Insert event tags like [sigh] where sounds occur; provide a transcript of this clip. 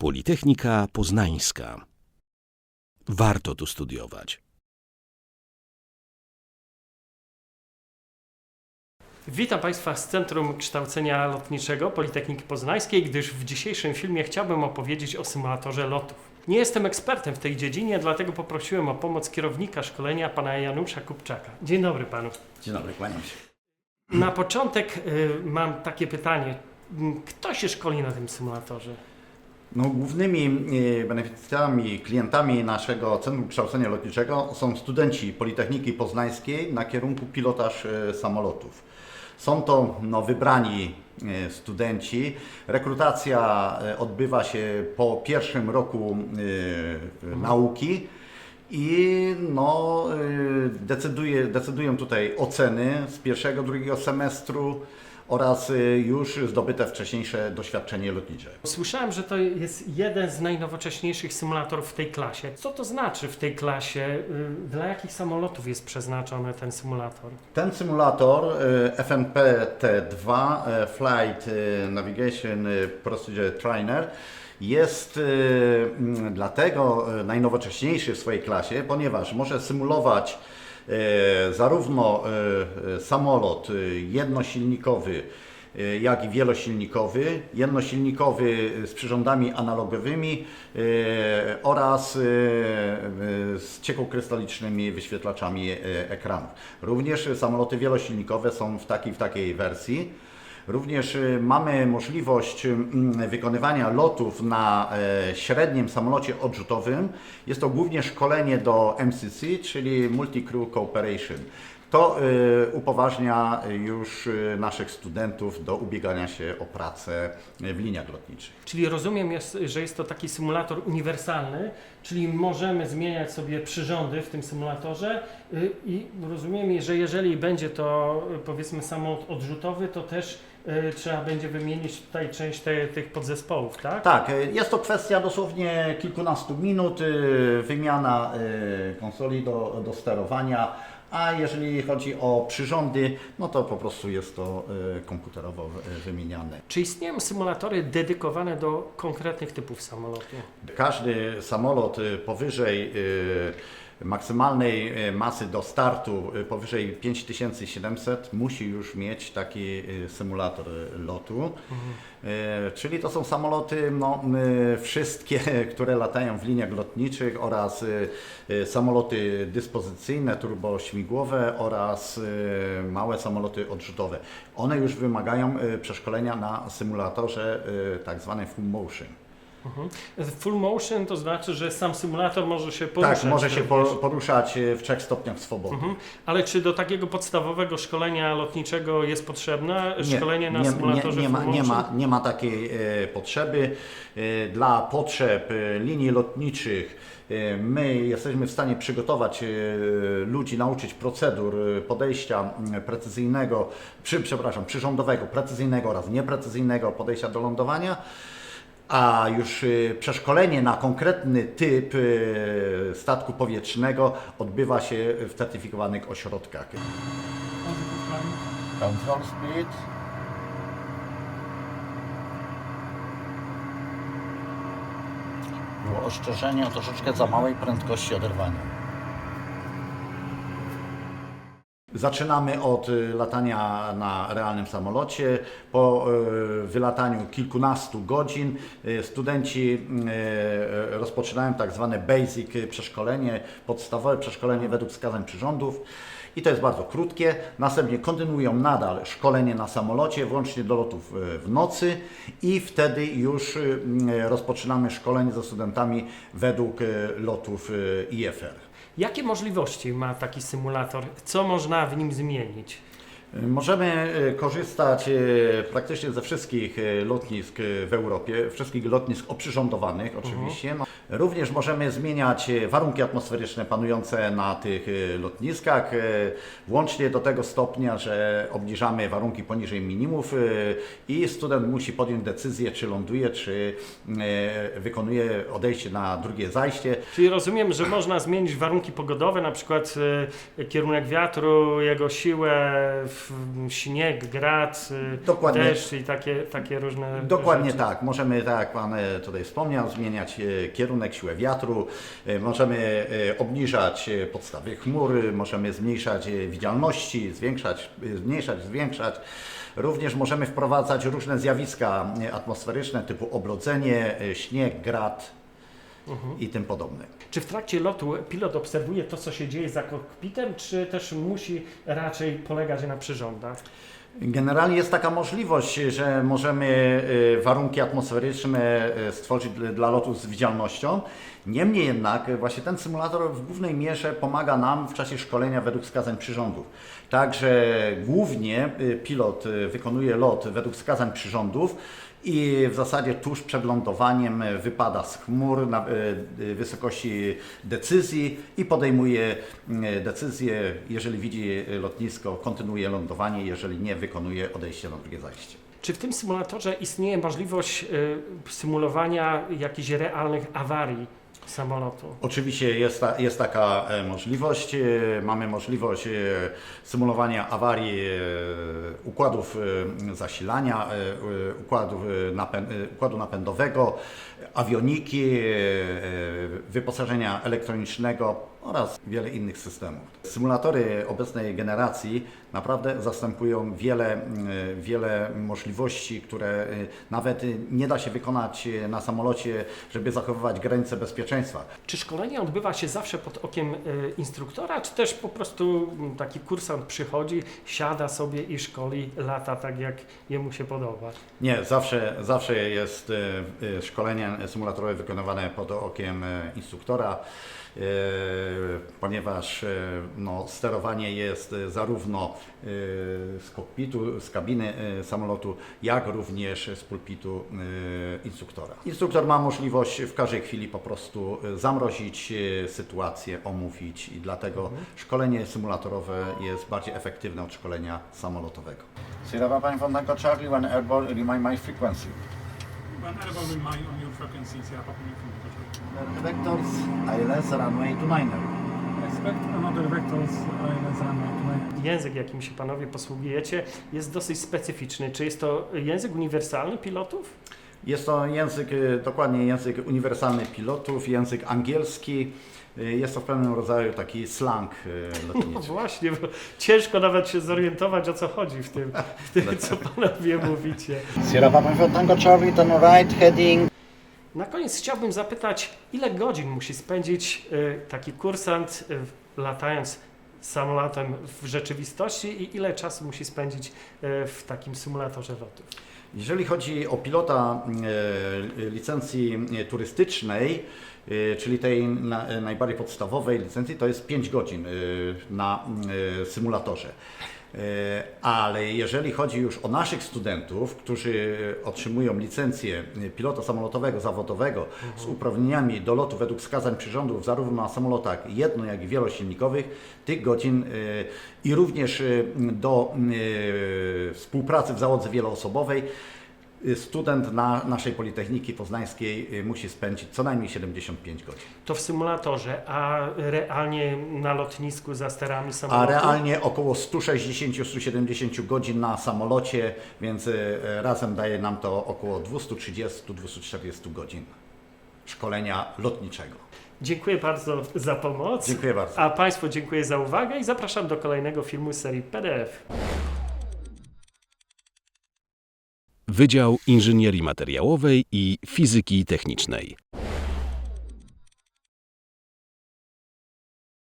Politechnika Poznańska. Warto tu studiować. Witam Państwa z Centrum Kształcenia Lotniczego Politechniki Poznańskiej, gdyż w dzisiejszym filmie chciałbym opowiedzieć o symulatorze lotów. Nie jestem ekspertem w tej dziedzinie, dlatego poprosiłem o pomoc kierownika szkolenia, pana Janusza Kupczaka. Dzień dobry panu. Dzień dobry, kłaniam się. Na początek y, mam takie pytanie. Kto się szkoli na tym symulatorze? No, głównymi e, beneficjentami, klientami naszego Centrum Kształcenia Lotniczego są studenci Politechniki Poznańskiej na kierunku pilotaż e, samolotów. Są to no, wybrani e, studenci. Rekrutacja odbywa się po pierwszym roku e, nauki. I no, decyduje, decydują tutaj oceny z pierwszego, drugiego semestru oraz y, już zdobyte wcześniejsze doświadczenie lotnicze. Słyszałem, że to jest jeden z najnowocześniejszych symulatorów w tej klasie. Co to znaczy w tej klasie? Y, Dla jakich samolotów jest przeznaczony ten symulator? Ten symulator y, FNP-T2 y, Flight Navigation Procedure Trainer jest dlatego najnowocześniejszy w swojej klasie, ponieważ może symulować zarówno y, y, samolot jednosilnikowy, jak i wielosilnikowy, jednosilnikowy z przyrządami analogowymi oraz z ciekłokrystalicznymi wyświetlaczami ekranów. Również samoloty wielosilnikowe są w takiej, w takiej wersji. Również y, mamy możliwość mm, wykonywania lotów na e, średnim samolocie odrzutowym. Jest to głównie szkolenie do MCC, czyli Multi Crew Cooperation. To y, upoważnia już y, naszych studentów do ubiegania się o pracę w liniach lotniczych. Czyli rozumiem, że jest to taki symulator uniwersalny, czyli możemy zmieniać sobie przyrządy w tym symulatorze y, i rozumiem, że jeżeli będzie to y, powiedzmy samolot odrzutowy, to też y, trzeba będzie wymienić tutaj część te, tych podzespołów, tak? Tak, y, jest to kwestia dosłownie kilkunastu minut, y, wymiana konsoli do, do sterowania, a jeżeli chodzi o przyrządy, no to po prostu jest to komputerowo wymieniane. Czy istnieją symulatory dedykowane do konkretnych typów samolotu? Każdy samolot powyżej maksymalnej y, masy do startu y, powyżej 5700 musi już mieć taki y, symulator lotu. Czyli to są samoloty no, wszystkie, [laughs] które latają w liniach lotniczych oraz samoloty dyspozycyjne, turbośmigłowe oraz małe samoloty odrzutowe. One już wymagają przeszkolenia na symulatorze tak zwanym full motion. Mhm. Full motion to znaczy, że sam symulator może się poruszać. Tak, może się po, poruszać e, w trzech stopniach swobody. Mhm. Ale czy do takiego podstawowego szkolenia lotniczego jest potrzebne Nie, szkolenie na nie, symulatorze nie, nie, ma, full nie, ma, nie ma takiej e, potrzeby. E, dla potrzeb e, linii lotniczych e, my jesteśmy w stanie przygotować e, ludzi, nauczyć procedur podejścia precyzyjnego, przy, przepraszam, przyrządowego, precyzyjnego oraz nieprecyzyjnego podejścia do lądowania. A już y, przeszkolenie na konkretny typ y, statku powietrznego odbywa się w certyfikowanych ośrodkach. Control speed. Było ostrzeżenie o troszeczkę za małej prędkości oderwania. Zaczynamy od y, latania na realnym samolocie. Po y, wylataniu kilkunastu godzin y, studenci rozpoczynają tak zwane basic przeszkolenie, podstawowe przeszkolenie według wskazań przyrządów. I to jest bardzo krótkie. Następnie kontynuują nadal szkolenie na samolocie, włącznie do lotów w nocy i wtedy już rozpoczynamy szkolenie ze studentami według lotów IFR. Jakie możliwości ma taki symulator? Co można w nim zmienić? Możemy e, korzystać e, praktycznie ze wszystkich e, lotnisk e, w Europie, wszystkich lotnisk oprzyrządowanych oczywiście. No, Również możemy zmieniać e, warunki atmosferyczne panujące na tych e, lotniskach, e, włącznie do tego stopnia, że obniżamy warunki poniżej minimów i student musi podjąć decyzję, czy ląduje, czy wykonuje odejście na drugie zajście. Czyli rozumiem, że można zmienić warunki pogodowe, na przykład kierunek wiatru, jego siłę, śnieg, grad, Dokładnie. deszcz i takie, takie różne Dokładnie rzeczy. tak. Możemy, tak jak Pan tutaj wspomniał, zmieniać e, kierunek, siłę wiatru, e, możemy e, obniżać e, podstawy chmur, możemy zmniejszać widzialności, zwiększać, zmniejszać, zwiększać. Również możemy wprowadzać różne zjawiska atmosferyczne typu oblodzenie, śnieg, grad Mhm. i tym podobne. Czy w trakcie lotu pilot obserwuje to, co się dzieje za kokpitem, czy też musi raczej polegać na przyrządach? Generalnie jest taka możliwość, że możemy e, warunki atmosferyczne e, stworzyć dla- lotu z widzialnością. Niemniej jednak e, właśnie ten symulator w głównej mierze pomaga nam w czasie szkolenia według wskazań przyrządów. Także głównie pilot wykonuje lot według wskazań przyrządów i w zasadzie tuż przed lądowaniem wypada z chmur na wysokości decyzji i podejmuje decyzję, jeżeli widzi lotnisko, kontynuuje lądowanie, jeżeli nie, wykonuje odejście na drugie zajście. Czy w tym symulatorze istnieje możliwość y, symulowania jakichś realnych awarii samolotu? Oczywiście jest, ta, jest taka e, możliwość. E, Mamy możliwość e, symulowania awarii układów zasilania, układów, układu napędowego, awioniki, wyposażenia elektronicznego oraz wiele innych systemów. Symulatory obecnej generacji naprawdę zastępują wiele, e, wiele możliwości, które e, nawet nie da się wykonać e, na samolocie, żeby zachowywać granice bezpieczeństwa. Czy szkolenie odbywa się zawsze pod okiem instruktora, czy też po prostu mm, taki kursant przychodzi, siada sobie i szkoli lata tak, jak jemu się podoba? Nie, zawsze, zawsze jest szkolenie symulatorowe wykonywane pod okiem instruktora, ponieważ e, no, sterowanie jest e, zarówno e, z kokpitu, z kabiny e, samolotu, jak również z pulpitu e, instruktora. Instruktor ma możliwość w każdej chwili po prostu e, zamrozić e, sytuację, omówić i dlatego szkolenie symulatorowe jest bardziej efektywne od szkolenia samolotowego. Sierra Pine from Tango Charlie, one airball, remind my frequency. One remind on your. Vectors, ILS, runway to niner. Expect another vectors ILS runway tonight. Język, jakim się panowie posługujecie, jest dosyć specyficzny. Czy jest to język uniwersalny pilotów? Jest to język, y, dokładnie język uniwersalny pilotów, język angielski. Y, Jest to w pewnym rodzaju taki slang y, [laughs] No lotniczy. właśnie, bo ciężko nawet się zorientować, o co chodzi w tym, w tym co panowie mówicie. Sierra Papa Tango Charlie, turn right, heading. Na koniec chciałbym zapytać, ile godzin musi spędzić taki kursant latając samolotem w rzeczywistości i ile czasu musi spędzić w takim symulatorze lotów? Jeżeli chodzi o pilota e, licencji turystycznej, e, czyli tej na, najbardziej podstawowej licencji, to jest 5 godzin e, na symulatorze. E, Ale jeżeli chodzi już o naszych studentów, którzy otrzymują licencję pilota samolotowego zawodowego z uprawnieniami do lotu według wskazań przyrządów zarówno na samolotach jedno, jak i wielosilnikowych, tych godzin e, i również e, do współpracy w załodze wieloosobowej student na naszej Politechniki Poznańskiej y, musi spędzić co najmniej 75 godzin. To w symulatorze, a realnie na lotnisku za sterami A samolotu? realnie około 160-170 godzin na samolocie, więc y, y, razem daje nam to około 230-240 godzin szkolenia lotniczego. Dziękuję bardzo za pomoc. Dziękuję bardzo. A Państwu dziękuję za uwagę i zapraszam do kolejnego filmu z serii PDF. Wydział Inżynierii Materiałowej i Fizyki Technicznej.